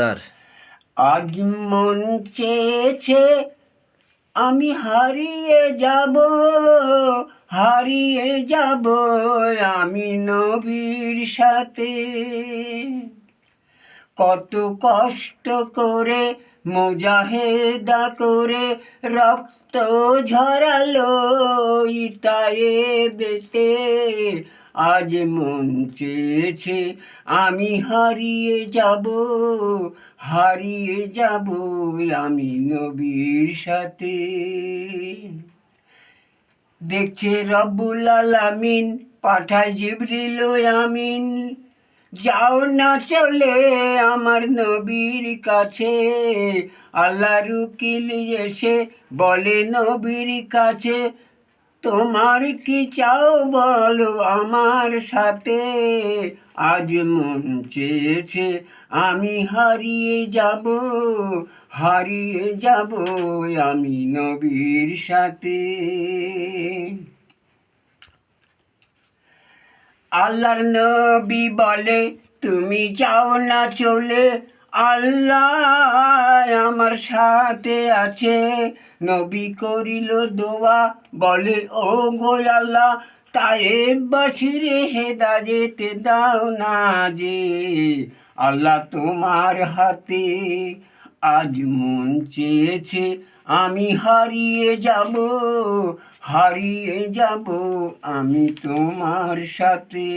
তার। আজ মন চেয়েছে, আমি হারিয়ে যাব হারিয়ে যাব আমি নবীর সাথে। কত কষ্ট করে মোজাহেদা করে রক্ত ঝরালো ইতায়ে বেতে আজ মন চেয়েছে, আমি হারিয়ে যাব হারিয়ে যাব আমি নবীর সাথে। দেখছে রব্বুল আলামিন, পাঠায় জিবরিল আমিন, যাও না চলে আমার নবীর কাছে। আল্লাহর উকিল এসে বলে, নবীর কাছে তোমার কি চাও বলো আমার সাথে? আজ মন চেয়েছে আমি হারিয়ে যাব হারিয়ে যাব আমি নবীর সাথে। আল্লাহর নবী বলে, তুমি যাও না চলে আল্লাহ আমার সাথে আছে। নবী করিল দোয়া, বলে, ও গো আল্লাহ তায়ে বাসিরে হেদা যেতে দাও না যে। আল্লাহ তোমার হাতে আজ মন চেয়েছে, আমি হারিয়ে যাব হারিয়ে যাব আমি তোমার সাথে।